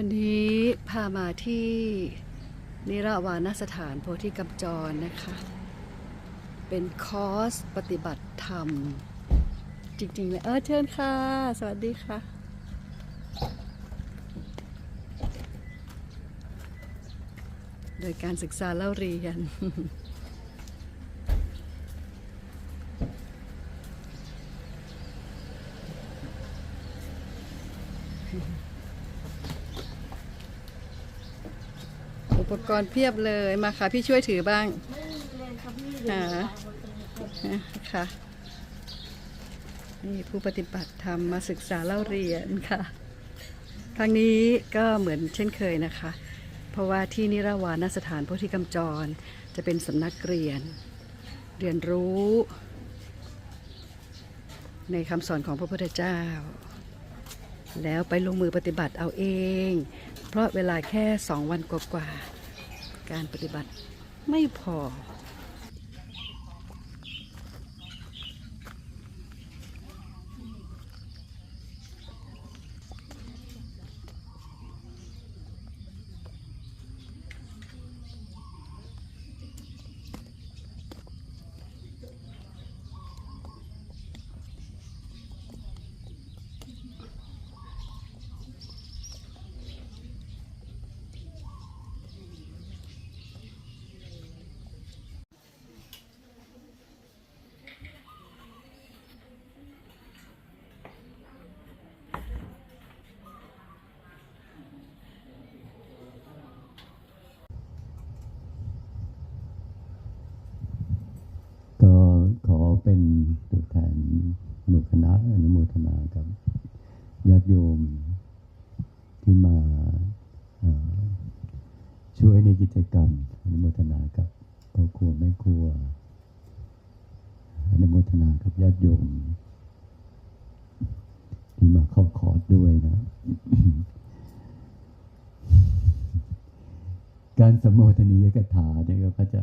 วันนี้พามาที่นิราวานสถานโพธิกำจรนะคะ เป็นคอร์สปฏิบัติธรรม จริงๆเลยเออเชิญค่ะ สวัสดีค่ะ โดยการศึกษาเล่าเรียน ปกรณ์เพียบเลยมาค่ะ พี่ช่วยถือบ้างไม่มีเลยครับพี่อ่าค่ะ นี่ผู้ปฏิบัติธรรมมาศึกษาเล่าเรียนค่ะครั้งนี้ก็เหมือนเช่นเคยนะคะ เพราะว่าที่นิราวานสถานโพธิกำจร จะเป็นสำนักเรียน เรียนรู้ ในคำสอนของพระพุทธเจ้า แล้วไปลงมือปฏิบัติเอาเอง เพราะเวลาแค่สองวันกว่าๆ การปฏิบัติไม่พอ ก็ขอเป็นตัวแทนหมู่คณะอนุโมทนากับญาติโยมที่มาเอ่อช่วยในกิจกรรม อนุโมทนากับพ่อครัวแม่ครัว อนุโมทนากับญาติโยม ที่มาเข้าคอร์สด้วยนะ การสมโภชนียกถาเนี่ยก็จะ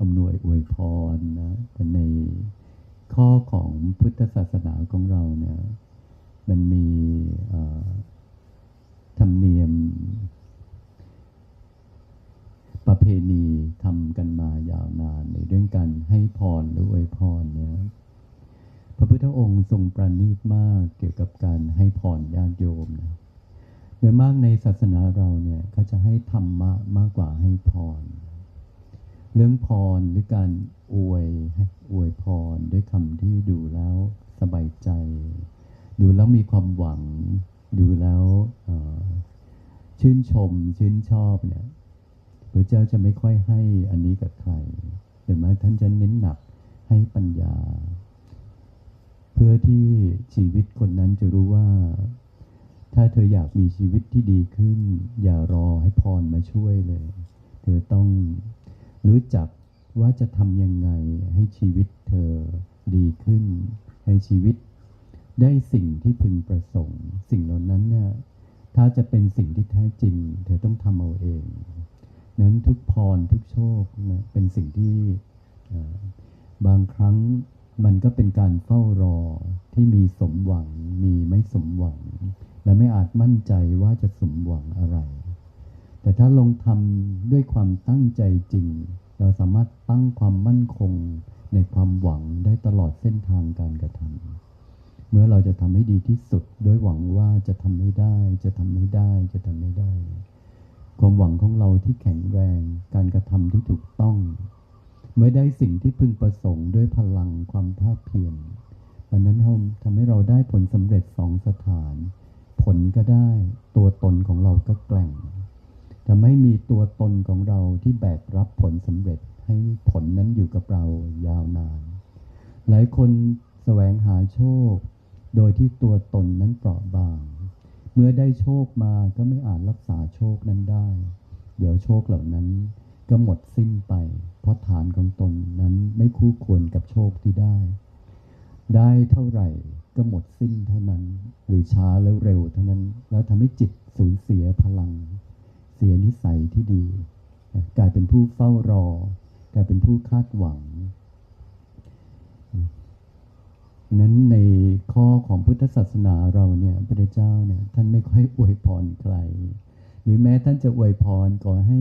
อำนวยอวยพรนะแต่ในข้อของพุทธศาสนาของเราเนี่ยมันมีธรรมเนียม ประเพณีทำกันมายาวนานในเรื่องการให้พรหรืออวยพรเนี่ยพระพุทธองค์ทรงประณีตมากเกี่ยวกับการให้พรญาติโยมนะ โดยมากในศาสนาเราเนี่ยเขาจะให้ธรรมะมากกว่าให้พร เรื่องพรหรือการอวยให้อวยพรด้วยคำที่ดูแล้วสบายใจ ดูแล้วมีความหวัง ดูแล้วชื่นชมชื่นชอบเนี่ยพระเจ้าจะไม่ค่อยให้อันนี้กับใครโดยมากท่านจะเน้นหนักให้ปัญญา เพื่อที่ชีวิตคนนั้นจะรู้ว่า ถ้าเธออยากมีชีวิตที่ดีขึ้น อย่ารอให้พรมาช่วยเลย เธอต้องรู้จักว่าจะทำยังไงให้ชีวิตเธอดีขึ้น ให้ชีวิตได้สิ่งที่พึงประสงค์ สิ่งเหล่านั้นเนี่ยถ้าจะเป็นสิ่งที่แท้จริง เธอต้องทำเอาเอง นั้นทุกพรทุกโชคนะเป็นสิ่งที่บางครั้งมันก็เป็นการเฝ้ารอที่มีสมหวังมีไม่สมหวัง และไม่อาจมั่นใจว่าจะสมหวังอะไร แต่ถ้าลงทำด้วยความตั้งใจจริง เราสามารถตั้งความมั่นคงในความหวังได้ตลอดเส้นทางการกระทำเมื่อเราจะทำให้ดีที่สุดโดยหวังว่าจะทำไม่ได้ จะทำไม่ได้ จะทำไม่ได้ ความหวังของเราที่แข็งแรง การกระทำที่ถูกต้อง เมื่อได้สิ่งที่พึงประสงค์ด้วยพลังความภาคเพียรวันนั้นทำให้เราได้ผลสำเร็จสองสถาน ลก็ได้ ตัวตนของเราก็แกร่งจะไม่มีตัวตนของเราที่แบกรับผลสำเร็จให้ผลนั้นอยู่กับเรายาวนาน หลายคนแสวงหาโชค โดยที่ตัวตนนั้นเปราะบาง เมื่อได้โชคมาก็ไม่อาจรักษาโชคนั้นได้ เดี๋ยวโชคเหล่านั้นก็หมดสิ้นไป เพราะฐานของตนนั้นไม่คู่ควรกับโชคที่ได้ ได้เท่าไหร่ ก็หมดสิ้นเท่านั้น หรือช้าแล้วเร็วเท่านั้น แล้วทำให้จิตสูญเสียพลัง เสียนิสัยที่ดี กลายเป็นผู้เฝ้ารอ กลายเป็นผู้คาดหวัง นั้นในข้อของพุทธศาสนาเราเนี่ยพระเจ้าเนี่ยท่านไม่ค่อยอวยพรใคร หรือแม้ท่านจะอวยพรขอให้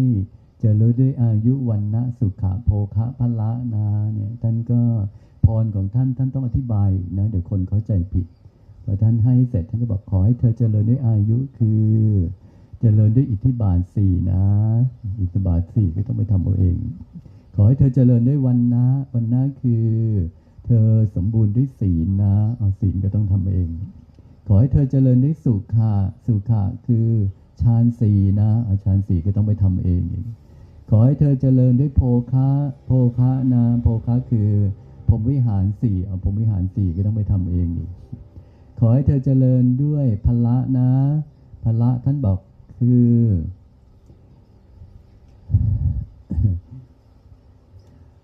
เจริญด้วยอายุวันนะสุขะโภคะพละนาเนี่ยท่านก็ พรของท่านท่านต้องอธิบายนะเดี๋ยวคนเข้าใจผิดพอท่านให้เสร็จท่านก็บอกขอให้เธอเจริญด้วยอายุคือเจริญด้วยอิทธิบาทสี่นะ อิทธิบาทสี่ก็ต้องไปทำเอาเอง ขอให้เธอเจริญด้วยวันนะวันนะคือ เธอสมบูรณ์ด้วยศีลนะเอาศีลก็ต้องทำเอง ขอให้เธอเจริญด้วยสุขะสุขะคือฌานสี่นะเอาฌานสี่ก็ต้องไปทำเอง ขอให้เธอเจริญด้วยโภคะโภคะนะโภคะคือ พรมวิหารสี่เอาพรมวิหารสี่ก็ต้องไปทำเองอีกขอให้เธอเจริญด้วยพละนะพละท่านบอกคือ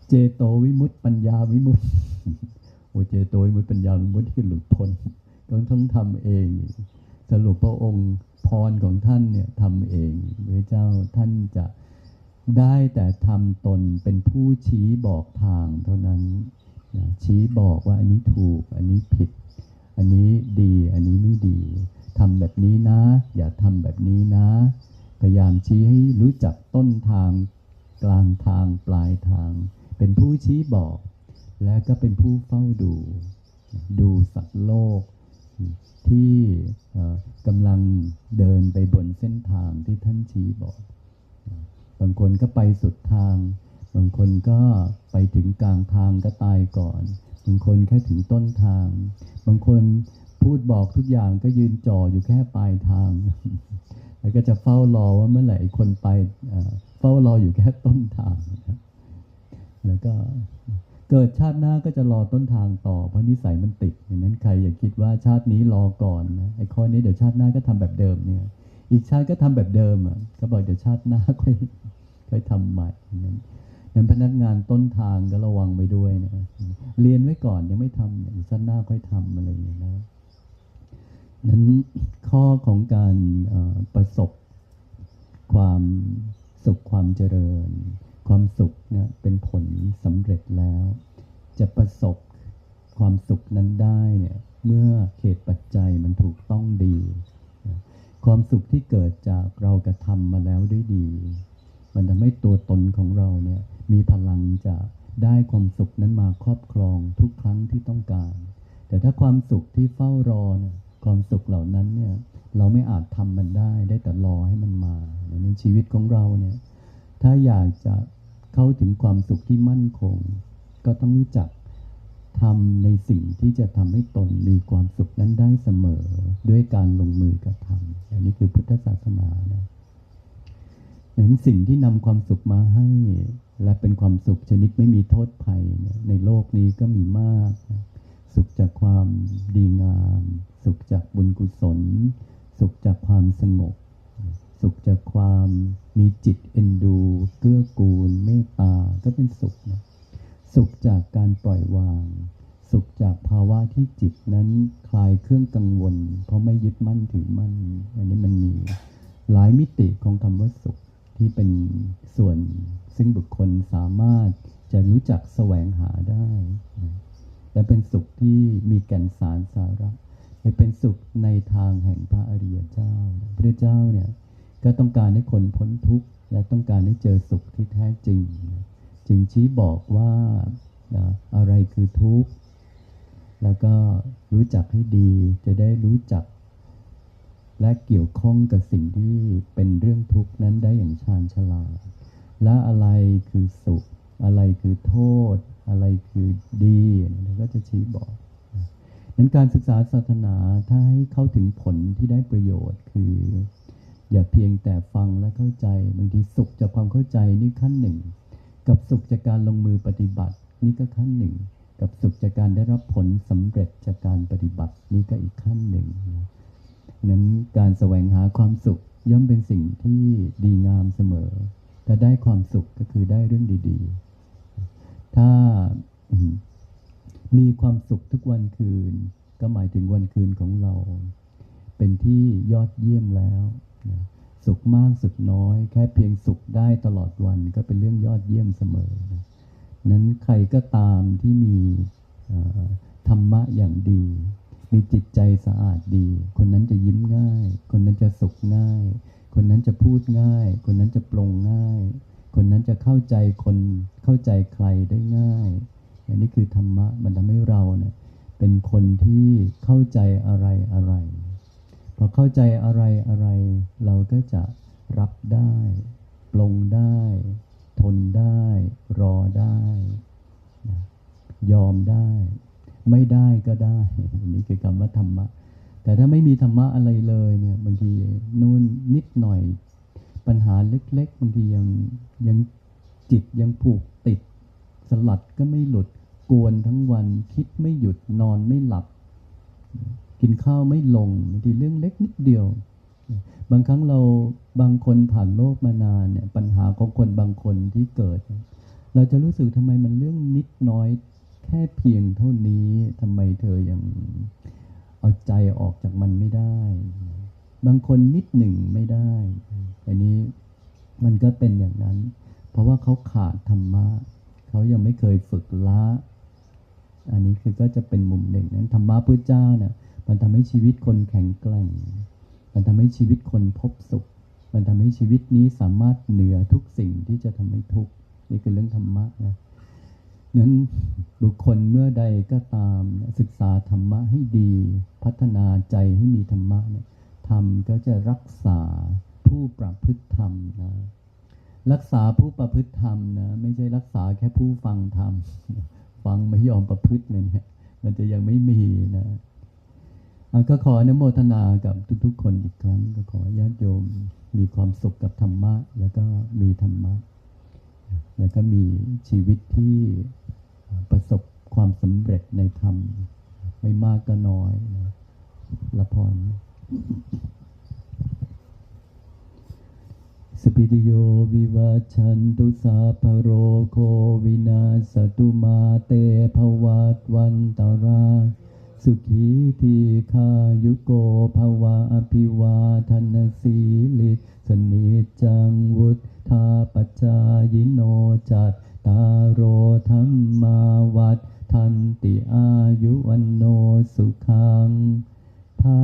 เจโตวิมุตติปัญญาวิมุตติโอเจโตวิมุตติปัญญาวิมุตติที่หลุดพ้นต้องต้องทำเอง สรุปพระองค์พรของท่านเนี่ยทำเองพระเจ้าท่านจะได้แต่ทำตนเป็นผู้ชี้บอกทางเท่านั้น นะชี้บอกว่าอันนี้ถูก อันนี้ผิด อันนี้ดี อันนี้ไม่ดีทำแบบนี้นะ อย่าทำแบบนี้นะ พยายามชี้ให้รู้จักต้นทาง กลางทางปลายทาง เป็นผู้ชี้บอก และก็เป็นผู้เฝ้าดู ดูสัตว์โลก ที่กำลังเดินไปบนเส้นทางที่ท่านชี้บอก บางคนก็ไปสุดทาง บางคนก็ไปถึงกลางทางก็ตายก่อน บางคนแค่ถึงต้นทาง บางคนพูดบอกทุกอย่างก็ยืนจ่ออยู่แค่ปลายทาง แล้วก็จะเฝ้ารอว่าเมื่อไหร่คนไปเฝ้ารออยู่แค่ต้นทาง แล้วก็เกิดชาติหน้าก็จะรอต้นทางต่อ เพราะนิสัยมันติดอย่างนั้นใครอย่าคิดว่าชาตินี้รอก่อนนะไอ้ข้อนี้เดี๋ยวชาติหน้าก็ทำแบบเดิมเนี่ย อีกชาติก็ทำแบบเดิมอะก็บอกเดี๋ยวชาติหน้าค่อยค่อยทำใหม่อย่างนั้น นั้นพนักงานต้นทางก็ระวังไปด้วยนะเรียนไว้ก่อนยังไม่ทำเนี่ยชาติหน้าค่อยทำอะไรอย่างเงี้ยนะนั้นข้อของการประสบความสุขความเจริญ ความสุขเนี่ยเป็นผลสำเร็จแล้ว จะประสบความสุขนั้นได้เนี่ยเมื่อเหตุปัจจัยมันถูกต้องดี ความสุขที่เกิดจากเรากระทำมาแล้วด้วยดี มันทำให้ตัวตนของเราเนี่ย มีพลังจะได้ความสุขนั้นมาครอบครองทุกครั้งที่ต้องการ แต่ถ้าความสุขที่เฝ้ารอเนี่ยความสุขเหล่านั้นเนี่ยเราไม่อาจทำมันได้ได้แต่รอให้มันมาในชีวิตของเราเนี่ยถ้าอยากจะเข้าถึงความสุขที่มั่นคง ก็ต้องรู้จักทำในสิ่งที่จะทำให้ตนมีความสุขนั้นได้เสมอ ด้วยการลงมือกระทำอันนี้คือพุทธศาสนานะนั้นสิ่งที่นำความสุขมาให้และเป็นความสุขชนิดไม่มีโทษภัยในโลกนี้ก็มีมากนะสุขจากความดีงาม สุขจากบุญกุศล สุขจากความสงบ สุขจากความมีจิตเอ็นดู เกื้อกูล เมตตาก็เป็นสุขนะสุขจากการปล่อยวาง สุขจากภาวะที่จิตนั้นคลายเครื่องกังวล เพราะไม่ยึดมั่นถือมั่น อันนี้มันมีหลายมิติของคำว่าสุข ที่เป็นส่วนซึ่งบุคคลสามารถจะรู้จักแสวงหาได้นะและเป็นสุขที่มีแก่นสารสาระและเป็นสุขในทางแห่งพระอริยเจ้าพระเจ้าเนี่ยก็ต้องการให้คนพ้นทุกข์ และต้องการให้เจอสุขที่แท้จริง จึงชี้บอกว่าอะไรคือทุกข์ แล้วก็รู้จักให้ดีจะได้รู้จัก และเกี่ยวข้องกับสิ่งที่เป็นเรื่องทุกข์นั้นได้อย่างชาญฉลาด และอะไรคือสุข อะไรคือโทษ อะไรคือดีเนี่ยก็จะชี้บอกนะนั้นการศึกษาศาสนาถ้าให้เข้าถึงผลที่ได้ประโยชน์คือ อย่าเพียงแต่ฟังและเข้าใจบางทีสุขจากความเข้าใจนี่ขั้นหนึ่ง กับสุขจากการลงมือปฏิบัตินี่ก็ขั้นหนึ่ง กับสุขจากการได้รับผลสำเร็จจากการปฏิบัตินี่ก็อีกขั้นหนึ่งนะ นั้นการแสวงหาความสุขย่อมเป็นสิ่งที่ดีงามเสมอ ถ้าได้ความสุขก็คือได้เรื่องดี ๆ ถ้ามีความสุขทุกวันคืน ก็หมายถึงวันคืนของเรา เป็นที่ยอดเยี่ยมแล้วนะสุขมากสุขน้อย แค่เพียงสุขได้ตลอดวันก็เป็นเรื่องยอดเยี่ยมเสมอนะนั้นใครก็ตามที่มีธรรมะอย่างดี มีจิตใจสะอาดดี คนนั้นจะยิ้มง่าย คนนั้นจะสุขง่าย คนนั้นจะพูดง่าย คนนั้นจะปลงง่าย คนนั้นจะเข้าใจคนเข้าใจใครได้ง่ายอันนี้คือธรรมะมันทำให้เราเนี่ยเป็นคนที่เข้าใจอะไรอะไรพอเข้าใจอะไรอะไร เราก็จะรับได้ปลงได้ ทนได้ รอได้ ยอมได้ ไม่ได้ก็ได้อันนี้คือคำว่าธรรมะ แต่ถ้าไม่มีธรรมะอะไรเลยเนี่ยบางทีนู่นนิดหน่อย ปัญหาเล็ก ๆ บางทียังยังจิตยังผูกติด สลัดก็ไม่หลุดกวนทั้งวันคิดไม่หยุดนอนไม่หลับ กินข้าวไม่ลงบางทีเรื่องเล็กนิดเดียว บางครั้งเราบางคนผ่านโลกมานานเนี่ยปัญหาของคนบางคนที่เกิด เราจะรู้สึกทำไมมันเรื่องนิดน้อย ค่เพียงเท่านี้ทำไมเธอยังเอาใจออกจากมันไม่ได้ บางคนนิดหนึ่งไม่ได้อันนี้มันก็เป็นอย่างนั้น เพราะว่าเขาขาดธรรมะเขายังไม่เคยฝึกละ อันนี้คือก็จะเป็นมุมหนึ่งนั้นธรรมะพุทธเจ้าเนี่ย มันทำให้ชีวิตคนแข็งแกร่ง มันทำให้ชีวิตคนพบสุข มันทำให้ชีวิตนี้สามารถเหนือทุกสิ่งที่จะทำให้ทุกข์นี่คือเรื่องธรรมะนะ นั้นบุคคลเมื่อใดก็ตามศึกษาธรรมะให้ดี พัฒนาใจให้มีธรรมะเนี่ยธรรมก็จะรักษาผู้ประพฤติธรรมนะรักษาผู้ประพฤติธรรมนะไม่ใช่รักษาแค่ผู้ฟังธรรมฟังไม่ยอมประพฤติเลยเนี่ยมันจะยังไม่มีนะอะก็ขออนุโมทนากับทุก ๆ คนอีกครั้ง ก็ขอญาติโยมมีความสุขกับธรรมะ แล้วก็มีธรรมะ แล้วก็มีชีวิตที่ประสบความสำเร็จในธรรม ไม่มากก็น้อยนะละพรสปิติโยวิวัชันตุสาพโรโควินาสตุมาเตภวัตวันตาราสุขีทีคายุโกภวะอภิวาทนสีลิ นิจังวุธาปจายโนจัตตาโรธรรมาวัฏทันติอายุวันโนสุขังภา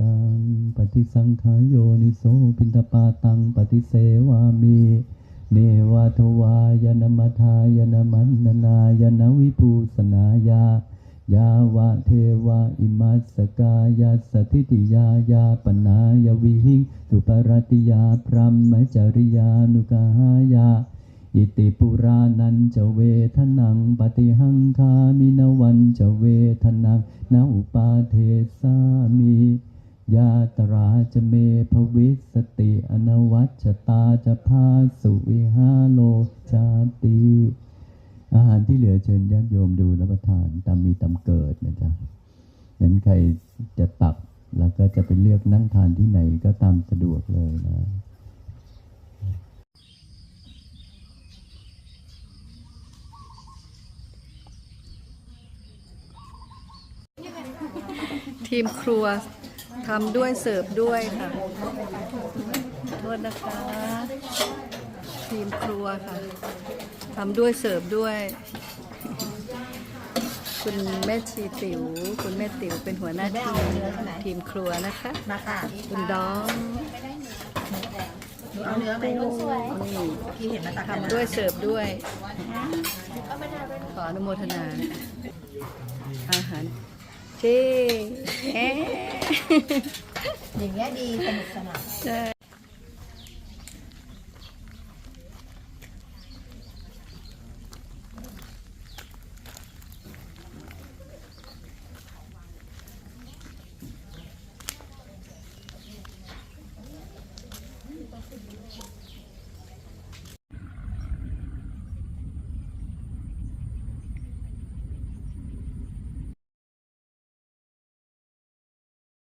ลังปฏิสังขายโยนิโสปินทปาตังปฏิเสวามิเนวาทวายนมัทายนมันนานายนวิภูสนายา ยาวะเทวะอิมัสกายาสถิติยายาปนายวิหิง สุปรติยาพรัมจริยานุกหายา อิติปุรานันจะเวทนังปฏิหังคามินวันจะเวทนังนาอุปาเทสามิยาตราจะเมภวิสติอนวัชตาจะพาสุวิหาโลจาติ อาหารที่เหลือเชิญญาติโยมดูรับประทานตามมีตามเกิดนะจ๊ะนั้นใครจะตักแล้วก็จะไปเลือกนั่งทานที่ไหนก็ตามสะดวกเลยนะทีมครัวทำด้วยเสิร์ฟด้วยค่ะโทษนะคะ ทีมครัวค่ะ ทำด้วยเสิร์ฟด้วย คุณแม่ชีติ๋ว คุณแม่ติ๋วเป็นหัวหน้าทีมทีมครัวนะคะ มาค่ะคุณดองหนูเอาเนื้อไหมลูกนี่พี่เห็นมาตักทำด้วยเสิร์ฟด้วย ขออนุโมทนา อาหารเจ๊เอ๊ะอย่างเงี้ยดีสนุกสนานใช่